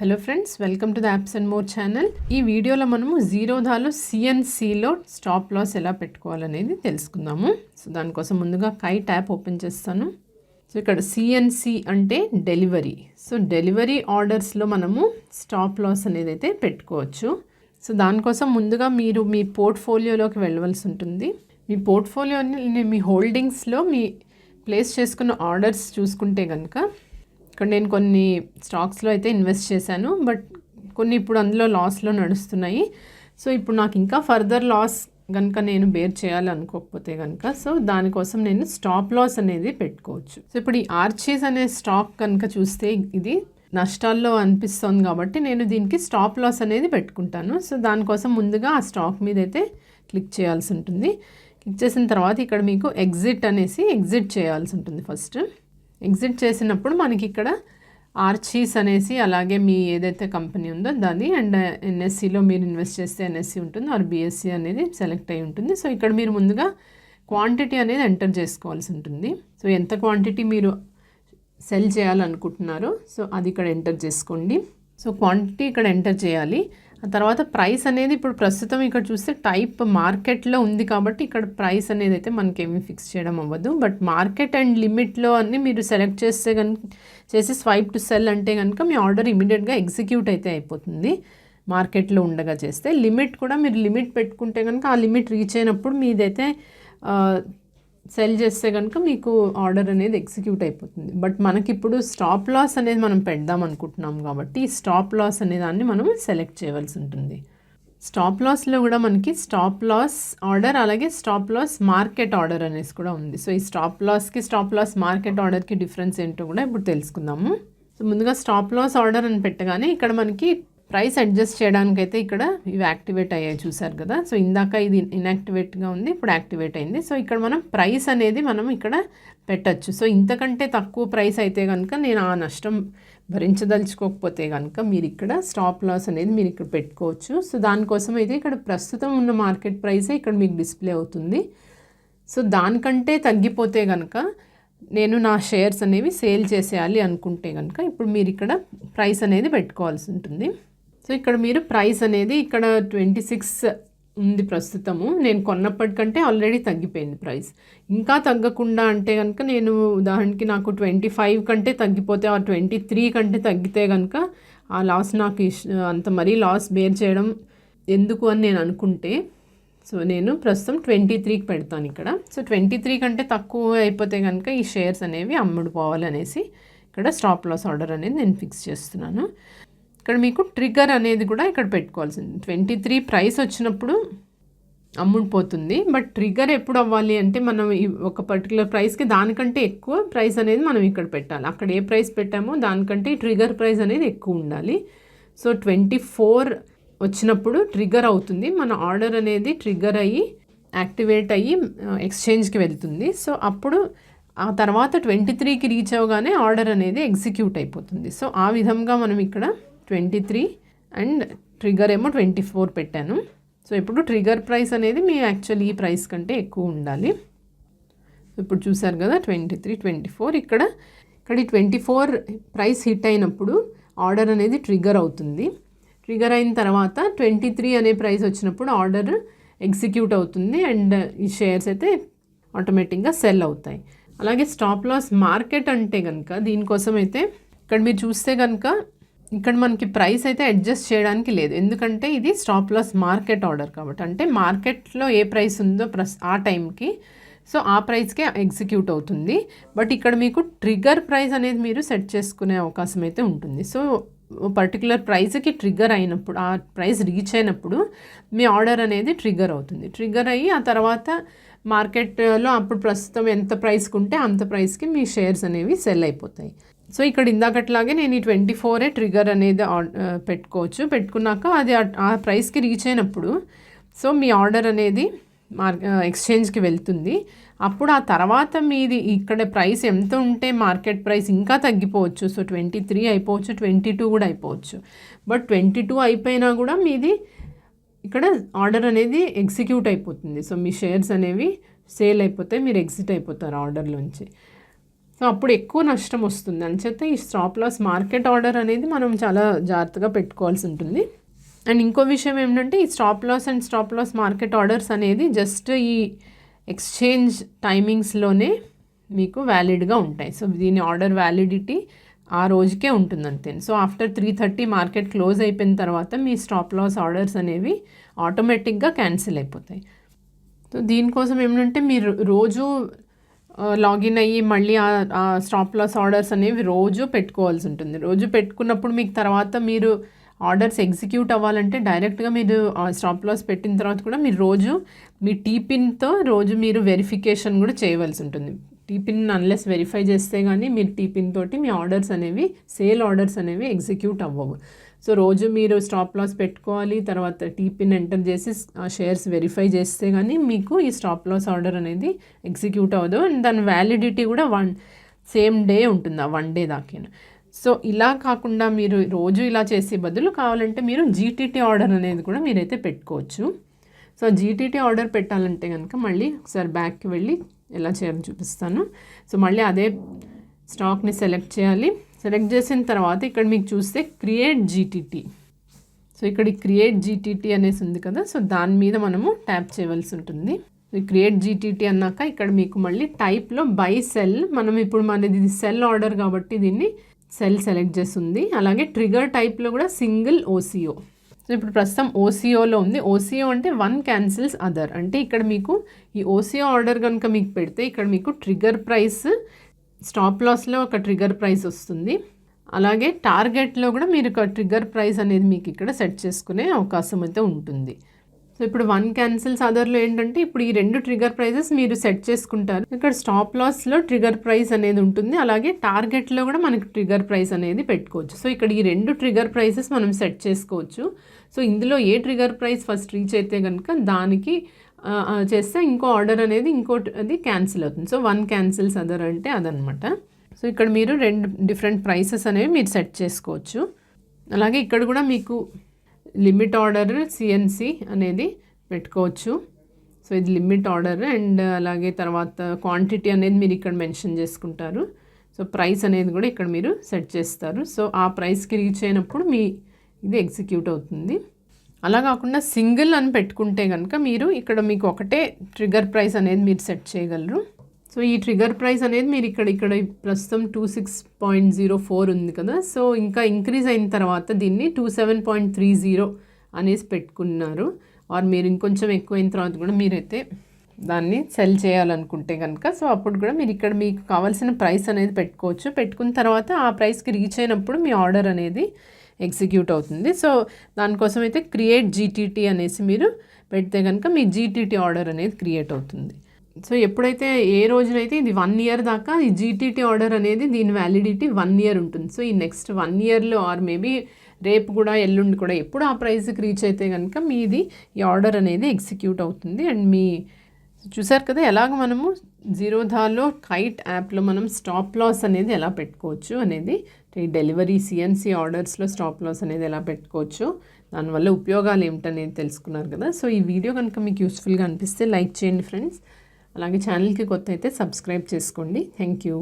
Hello friends welcome to the apps and more channel ఈ వీడియోలో మనము జీరోధాలో సిఎన్సిలో స్టాప్ లాస్ ఎలా పెట్టుకోవాలనేది తెలుసుకుందాము. సో దానికోసం ముందుగా కై ట్యాప్ ఓపెన్ చేస్తాను. సో ఇక్కడ సిఎన్సి అంటే డెలివరీ సో డెలివరీ ఆర్డర్స్లో మనము స్టాప్ లాస్ అనేది అయితే పెట్టుకోవచ్చు. సో దానికోసం ముందుగా మీరు మీ పోర్ట్ఫోలియోలోకి వెళ్ళవలసి ఉంటుంది. మీ పోర్ట్ఫోలియోని మీ హోల్డింగ్స్లో మీ ప్లేస్ చేసుకున్న ఆర్డర్స్ చూసుకుంటే కనుక ఇక్కడ నేను కొన్ని స్టాక్స్లో అయితే ఇన్వెస్ట్ చేశాను బట్ కొన్ని ఇప్పుడు అందులో లాస్లో నడుస్తున్నాయి. సో ఇప్పుడు నాకు ఇంకా ఫర్దర్ లాస్ కనుక నేను బేర్ చేయాలనుకోకపోతే కనుక సో దానికోసం నేను స్టాప్ లాస్ అనేది పెట్టుకోవచ్చు. సో ఇప్పుడు ఈ ఆర్చీస్ అనే స్టాక్ కనుక చూస్తే ఇది నష్టాల్లో అనిపిస్తుంది కాబట్టి నేను దీనికి స్టాప్ లాస్ అనేది పెట్టుకుంటాను. సో దానికోసం ముందుగా ఆ స్టాక్ మీద అయితే క్లిక్ చేయాల్సి ఉంటుంది. క్లిక్ చేసిన తర్వాత ఇక్కడ మీకు ఎగ్జిట్ అనేసి ఎగ్జిట్ చేయాల్సి ఉంటుంది ఫస్ట్. ఎగ్జిట్ చేసినప్పుడు మనకి ఇక్కడ ఆర్చీస్ అనేసి అలాగే మీ ఏదైతే కంపెనీ ఉందో దాన్ని అండ్ ఎన్ఎస్సిలో మీరు ఇన్వెస్ట్ చేస్తే ఎన్ఎస్సి ఉంటుంది ఆర్ బిఎస్సి అనేది సెలెక్ట్ అయి ఉంటుంది. సో ఇక్కడ మీరు ముందుగా క్వాంటిటీ అనేది ఎంటర్ చేసుకోవాల్సి ఉంటుంది. సో ఎంత క్వాంటిటీ మీరు సెల్ చేయాలనుకుంటున్నారో సో అది ఇక్కడ ఎంటర్ చేసుకోండి. సో క్వాంటిటీ ఇక్కడ ఎంటర్ చేయాలి. తర్వాత ప్రైస్ అనేది ఇప్పుడు ప్రస్తుతం ఇక్కడ చూస్తే టైప్ మార్కెట్లో ఉంది కాబట్టి ఇక్కడ ప్రైస్ అనేది అయితే మనకేమీ ఫిక్స్ చేయడం అవ్వదు. బట్ మార్కెట్ అండ్ లిమిట్లో అన్ని మీరు సెలెక్ట్ చేస్తే కనుక చేసి స్వైప్ టు సెల్ అంటే కనుక మీ ఆర్డర్ ఇమీడియట్గా ఎగ్జిక్యూట్ అయితే అయిపోతుంది. మార్కెట్లో ఉండగా చేస్తే లిమిట్ కూడా మీరు లిమిట్ పెట్టుకుంటే కనుక ఆ లిమిట్ రీచ్ అయినప్పుడు మీదైతే సెల్ చేస్తే కనుక మీకు ఆర్డర్ అనేది ఎగ్జిక్యూట్ అయిపోతుంది. బట్ మనకి ఇప్పుడు స్టాప్ లాస్ అనేది మనం పెడదాం అనుకుంటున్నాం కాబట్టి ఈ స్టాప్ లాస్ అనే దాన్ని మనం సెలెక్ట్ చేయవలసి ఉంటుంది. స్టాప్ లాస్లో కూడా మనకి స్టాప్ లాస్ ఆర్డర్ అలాగే స్టాప్ లాస్ మార్కెట్ ఆర్డర్ అనేసి కూడా ఉంది. సో ఈ స్టాప్ లాస్కి స్టాప్ లాస్ మార్కెట్ ఆర్డర్కి డిఫరెన్స్ ఏంటో కూడా ఇప్పుడు తెలుసుకుందాము. సో ముందుగా స్టాప్ లాస్ ఆర్డర్ అని పెట్టగానే ఇక్కడ మనకి ప్రైస్ అడ్జస్ట్ చేయడానికైతే ఇక్కడ ఇవి యాక్టివేట్ అయ్యాయి చూసారు కదా. సో ఇందాక ఇది ఇన్యాక్టివేట్గా ఉంది ఇప్పుడు యాక్టివేట్ అయింది. సో ఇక్కడ మనం ప్రైస్ అనేది మనం ఇక్కడ పెట్టచ్చు. సో ఇంతకంటే తక్కువ ప్రైస్ అయితే కనుక నేను ఆ నష్టం భరించదలుచుకోకపోతే కనుక మీరు ఇక్కడ స్టాప్ లాస్ అనేది మీరు ఇక్కడ పెట్టుకోవచ్చు. సో దానికోసం అయితే ఇక్కడ ప్రస్తుతం ఉన్న మార్కెట్ ప్రైసే ఇక్కడ మీకు డిస్ప్లే అవుతుంది. సో దానికంటే తగ్గిపోతే కనుక నేను నా షేర్స్ అనేవి సేల్ చేసేయాలి అనుకుంటే కనుక ఇప్పుడు మీరు ఇక్కడ ప్రైస్ అనేది పెట్టుకోవాల్సి ఉంటుంది. సో ఇక్కడ మీరు ప్రైస్ అనేది ఇక్కడ ట్వంటీ సిక్స్ ఉంది ప్రస్తుతము. నేను కొన్నప్పటికంటే ఆల్రెడీ తగ్గిపోయింది ప్రైస్. ఇంకా తగ్గకుండా అంటే కనుక నేను ఉదాహరణకి నాకు ట్వంటీ ఫైవ్ కంటే తగ్గిపోతే ఆ ట్వంటీ త్రీ కంటే తగ్గితే కనుక ఆ లాస్ నాకు అంత మరీ లాస్ బేర్ చేయడం ఎందుకు అని నేను అనుకుంటే సో నేను ప్రస్తుతం ట్వంటీ త్రీకి పెడతాను ఇక్కడ. సో ట్వంటీ త్రీ కంటే తక్కువ అయిపోతే కనుక ఈ షేర్స్ అనేవి అమ్ముడుపోవాలనేసి ఇక్కడ స్టాప్ లాస్ ఆర్డర్ అనేది నేను ఫిక్స్ చేస్తున్నాను. ఇక్కడ మీకు ట్రిగ్గర్ అనేది కూడా ఇక్కడ పెట్టుకోవాల్సింది. ట్వంటీ త్రీ ప్రైస్ వచ్చినప్పుడు అమ్ముడిపోతుంది బట్ ట్రిగర్ ఎప్పుడు అవ్వాలి అంటే మనం ఒక పర్టికులర్ ప్రైస్కి దానికంటే ఎక్కువ ప్రైస్ అనేది మనం ఇక్కడ పెట్టాలి. అక్కడ ఏ ప్రైస్ పెట్టామో దానికంటే ట్రిగర్ ప్రైస్ అనేది ఎక్కువ ఉండాలి. సో ట్వంటీ ఫోర్ వచ్చినప్పుడు ట్రిగర్ అవుతుంది. మన ఆర్డర్ అనేది ట్రిగర్ అయ్యి యాక్టివేట్ అయ్యి uh, ఎక్స్చేంజ్కి వెళ్తుంది. సో అప్పుడు ఆ తర్వాత ట్వంటీ త్రీకి రీచ్ అవగానే ఆర్డర్ అనేది ఎగ్జిక్యూట్ అయిపోతుంది. సో ఆ విధంగా మనం ఇక్కడ ట్వంటీ త్రీ అండ్ ట్రిగర్ ఏమో ట్వంటీ ఫోర్ పెట్టాను. సో ఇప్పుడు ట్రిగర్ ప్రైస్ అనేది మీ యాక్చువల్ ఈ ప్రైస్ కంటే ఎక్కువ ఉండాలి. ఇప్పుడు చూసారు కదా ట్వంటీ త్రీ ట్వంటీ ఫోర్. ఇక్కడ ఇక్కడ ఈ ట్వంటీ ఫోర్ ప్రైస్ హిట్ అయినప్పుడు ఆర్డర్ అనేది ట్రిగర్ అవుతుంది. ట్రిగర్ అయిన తర్వాత ట్వంటీ త్రీ అనే ప్రైస్ వచ్చినప్పుడు ఆర్డర్ ఎగ్జిక్యూట్ అవుతుంది అండ్ ఈ షేర్స్ అయితే ఆటోమేటిక్గా సెల్ అవుతాయి. అలాగే స్టాప్ లాస్ మార్కెట్ అంటే కనుక దీనికోసం అయితే ఇక్కడ మీరు చూస్తే కనుక ఇక్కడ మనకి ప్రైస్ అయితే అడ్జస్ట్ చేయడానికి లేదు. ఎందుకంటే ఇది స్టాప్ లాస్ మార్కెట్ ఆర్డర్ కాబట్టి. అంటే మార్కెట్లో ఏ ప్రైస్ ఉందో ప్రస్ ఆ టైంకి. సో ఆ ప్రైస్కే ఎగ్జిక్యూట్ అవుతుంది. బట్ ఇక్కడ మీకు ట్రిగర్ ప్రైస్ అనేది మీరు సెట్ చేసుకునే అవకాశం అయితే ఉంటుంది. సో పర్టికులర్ ప్రైస్కి ట్రిగర్ అయినప్పుడు ఆ ప్రైస్ రీచ్ అయినప్పుడు మీ ఆర్డర్ అనేది ట్రిగర్ అవుతుంది. ట్రిగర్ అయ్యి ఆ తర్వాత మార్కెట్లో అప్పుడు ప్రస్తుతం ఎంత ప్రైస్కి ఉంటే అంత ప్రైస్కి మీ షేర్స్ అనేవి సెల్ అయిపోతాయి. సో ఇక్కడ ఇందాకట్లాగే నేను ఈ ట్వంటీ ఫోరే ట్రిగర్ అనేది పెట్టుకోవచ్చు. పెట్టుకున్నాక అది ఆ ప్రైస్కి రీచ్ అయినప్పుడు సో మీ ఆర్డర్ అనేది మార్ ఎక్స్చేంజ్కి వెళ్తుంది. అప్పుడు ఆ తర్వాత మీది ఇక్కడ ప్రైస్ ఎంత ఉంటే మార్కెట్ ప్రైస్ ఇంకా తగ్గిపోవచ్చు. సో ట్వంటీ త్రీ అయిపోవచ్చు ట్వంటీ టూ కూడా అయిపోవచ్చు. బట్ ట్వంటీ టూ అయిపోయినా కూడా మీది ఇక్కడ ఆర్డర్ అనేది ఎగ్జిక్యూట్ అయిపోతుంది. సో మీ షేర్స్ అనేవి సేల్ అయిపోతే మీరు ఎగ్జిట్ అయిపోతారు ఆర్డర్లోంచి సో అప్పుడు ఎక్కువ నష్టం వస్తుంది. అంచేత ఈ స్టాప్ లాస్ మార్కెట్ ఆర్డర్ అనేది మనం చాలా జాగ్రత్తగా పెట్టుకోవాల్సి ఉంటుంది. అండ్ ఇంకో విషయం ఏంటంటే ఈ stop loss and stop loss market orders అనేది జస్ట్ ఈ ఎక్స్చేంజ్ టైమింగ్స్లోనే మీకు వ్యాలిడ్గా ఉంటాయి. సో దీని ఆర్డర్ వ్యాలిడిటీ ఆ రోజుకే ఉంటుంది అంతే. So after three thirty market close అయిపోయిన తర్వాత మీ స్టాప్ లాస్ ఆర్డర్స్ అనేవి ఆటోమేటిక్గా క్యాన్సిల్ అయిపోతాయి. సో దీనికోసం ఏమిటంటే మీరు రోజు లాగిన్ అయ్యి మళ్ళీ ఆ స్టాప్ లాస్ ఆర్డర్స్ అనేవి రోజు పెట్టుకోవాల్సి ఉంటుంది. రోజు పెట్టుకున్నప్పుడు మీకు తర్వాత మీరు ఆర్డర్స్ ఎగ్జిక్యూట్ అవ్వాలంటే డైరెక్ట్గా మీరు స్టాప్ లాస్ పెట్టిన తర్వాత కూడా మీరు రోజు మీ టీపిన్తో రోజు మీరు వెరిఫికేషన్ కూడా చేయవలసి ఉంటుంది. టీపిన్ అన్లెస్ వెరిఫై చేస్తే కానీ మీరు టీపిన్ తోటి మీ ఆర్డర్స్ అనేవి సేల్ ఆర్డర్స్ అనేవి ఎగ్జిక్యూట్ అవ్వవు. సో రోజు మీరు స్టాప్ లాస్ పెట్టుకోవాలి తర్వాత టీపిన్ ఎంటర్ చేసి షేర్స్ వెరిఫై చేస్తే కానీ మీకు ఈ స్టాప్ లాస్ ఆర్డర్ అనేది ఎగ్జిక్యూట్ అవ్వదు. అండ్ దాని వ్యాలిడిటీ కూడా వన్ సేమ్ డే ఉంటుంది ఆ వన్ డే దాకా సో ఇలా కాకుండా మీరు రోజు ఇలా చేసే బదులు కావాలంటే మీరు జీటీటీ ఆర్డర్ అనేది కూడా మీరైతే పెట్టుకోవచ్చు. సో జీటీటీ ఆర్డర్ పెట్టాలంటే కనుక మళ్ళీ ఒకసారి బ్యాక్కి వెళ్ళి ఎలా చేయాలో చూపిస్తాను. సో మళ్ళీ అదే స్టాక్ని సెలెక్ట్ చేయాలి. సెలెక్ట్ చేసిన తర్వాత ఇక్కడ మీకు చూస్తే క్రియేట్ జీటీటీ సో ఇక్కడ క్రియేట్ జీటీటీ అనేసి ఉంది కదా సో దాని మీద మనము ట్యాప్ చేయవలసి ఉంటుంది. క్రియేట్ జీటీటీ అన్నాక ఇక్కడ మీకు మళ్ళీ టైప్లో బై సెల్ మనం ఇప్పుడు మనది ఇది సెల్ ఆర్డర్ కాబట్టి దీన్ని సెల్ సెలెక్ట్ చేస్తుంది. అలాగే ట్రిగర్ టైప్లో కూడా సింగిల్ ఓసీఓ సో ఇప్పుడు ప్రస్తుతం ఓసీఓలో ఉంది. ఓసీఓ అంటే వన్ క్యాన్సిల్స్ అదర్ అంటే ఇక్కడ మీకు ఈ ఓసీఓ ఆర్డర్ కనుక మీకు పెడితే ఇక్కడ మీకు ట్రిగర్ ప్రైస్ స్టాప్ లాస్లో ఒక ట్రిగర్ ప్రైస్ వస్తుంది. అలాగే టార్గెట్లో కూడా మీరు ఒక ట్రిగర్ ప్రైస్ అనేది మీకు ఇక్కడ సెట్ చేసుకునే అవకాశం అయితే ఉంటుంది. సో ఇప్పుడు వన్ క్యాన్సిల్స్ అదర్లో ఏంటంటే ఇప్పుడు ఈ రెండు ట్రిగర్ ప్రైజెస్ మీరు సెట్ చేసుకుంటారు. ఇక్కడ స్టాప్ లాస్లో ట్రిగర్ ప్రైస్ అనేది ఉంటుంది. అలాగే టార్గెట్లో కూడా మనకి ట్రిగర్ ప్రైస్ అనేది పెట్టుకోవచ్చు. సో ఇక్కడ ఈ రెండు ట్రిగర్ ప్రైసెస్ మనం సెట్ చేసుకోవచ్చు. సో ఇందులో ఏ ట్రిగర్ ప్రైస్ ఫస్ట్ రీచ్ అయితే కనుక దానికి చేస్తే ఇంకో ఆర్డర్ అనేది ఇంకోటి అది క్యాన్సిల్ అవుతుంది. సో వన్ క్యాన్సిల్స్ అదర్ అంటే అదనమాట సో ఇక్కడ మీరు రెండు డిఫరెంట్ ప్రైసెస్ అనేవి మీరు సెట్ చేసుకోవచ్చు. అలాగే ఇక్కడ కూడా మీకు లిమిట్ ఆర్డర్ సిఎన్సి అనేది పెట్టుకోవచ్చు. సో ఇది లిమిట్ ఆర్డర్ అండ్ అలాగే తర్వాత క్వాంటిటీ అనేది మీరు ఇక్కడ మెన్షన్ చేసుకుంటారు. సో ప్రైస్ అనేది కూడా ఇక్కడ మీరు సెట్ చేస్తారు. సో ఆ ప్రైస్కి రీచ్ అయినప్పుడు మీ ఇది ఎగ్జిక్యూట్ అవుతుంది. అలా కాకుండా సింగిల్ అని పెట్టుకుంటే కనుక మీరు ఇక్కడ మీకు ఒకటే ట్రిగర్ ప్రైస్ అనేది మీరు సెట్ చేయగలరు. సో ఈ ట్రిగర్ ప్రైస్ అనేది మీరు ఇక్కడ ఇక్కడ ప్రస్తుతం two six point zero four ఉంది కదా. సో ఇంకా ఇంక్రీజ్ అయిన తర్వాత దీన్ని two seven point three zero అనేసి పెట్టుకున్నారు. ఆర్ మీరు ఇంకొంచెం ఎక్కువ అయిన తర్వాత కూడా మీరైతే దాన్ని సెల్ చేయాలనుకుంటే కనుక సో అప్పుడు కూడా మీరు ఇక్కడ మీకు కావాల్సిన ప్రైస్ అనేది పెట్టుకోవచ్చు. పెట్టుకున్న తర్వాత ఆ ప్రైస్కి రీచ్ అయినప్పుడు మీ ఆర్డర్ అనేది ఎగ్జిక్యూట్ అవుతుంది. సో దానికోసం అయితే క్రియేట్ జీటీటీ అనేసి మీరు పెడితే కనుక మీ జీటీటీ ఆర్డర్ అనేది క్రియేట్ అవుతుంది. సో ఎప్పుడైతే ఏ రోజునైతే ఇది వన్ ఇయర్ దాకా ఈ జీటీటీ ఆర్డర్ అనేది దీని వ్యాలిడిటీ వన్ ఇయర్ ఉంటుంది. సో ఈ నెక్స్ట్ వన్ ఇయర్లో ఆర్ మేబీ రేపు కూడా ఎల్లుండి కూడా ఎప్పుడు ఆ ప్రైస్కి రీచ్ అయితే కనుక మీది ఈ ఆర్డర్ అనేది ఎగ్జిక్యూట్ అవుతుంది. అండ్ మీ చూసారు కదా ఎలాగ మనము జీరోధాలో కైట్ యాప్లో మనం స్టాప్ లాస్ అనేది ఎలా పెట్టుకోవచ్చు అనేది డెలివరీ సిఎన్సీ ఆర్డర్స్లో స్టాప్ లాస్ అనేది ఎలా పెట్టుకోవచ్చు దానివల్ల ఉపయోగాలు ఏమిటనేది తెలుసుకున్నారు కదా. సో ఈ వీడియో కనుక మీకు యూస్ఫుల్గా అనిపిస్తే లైక్ చేయండి ఫ్రెండ్స్. అలాగే ఛానల్కి కొత్త అయితే సబ్స్క్రైబ్ చేసుకోండి. Thank you.